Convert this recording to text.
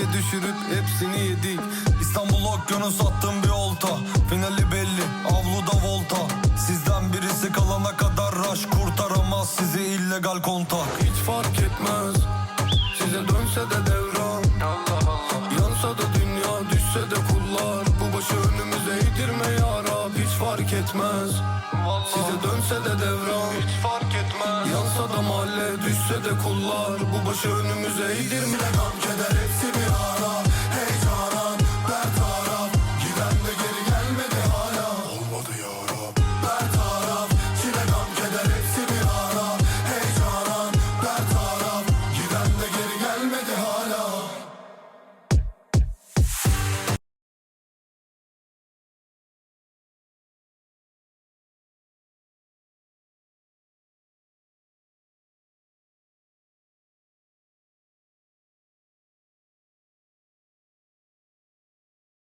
Bize düşürüp hepsini yedik. İstanbul okyanus attım bir olta Finali belli avluda volta. Sizden birisi kalana kadar rush Kurtaramaz sizi illegal kontak. Hiç fark etmez Size dönse de devran. Yansa da dünya düşse de kullar. Bu başı önümüze eğdirme ya Rab Hiç fark etmez. Size dönse de devran düşse de kullar Bu başı önümüze eğdirme Gam keder hepsi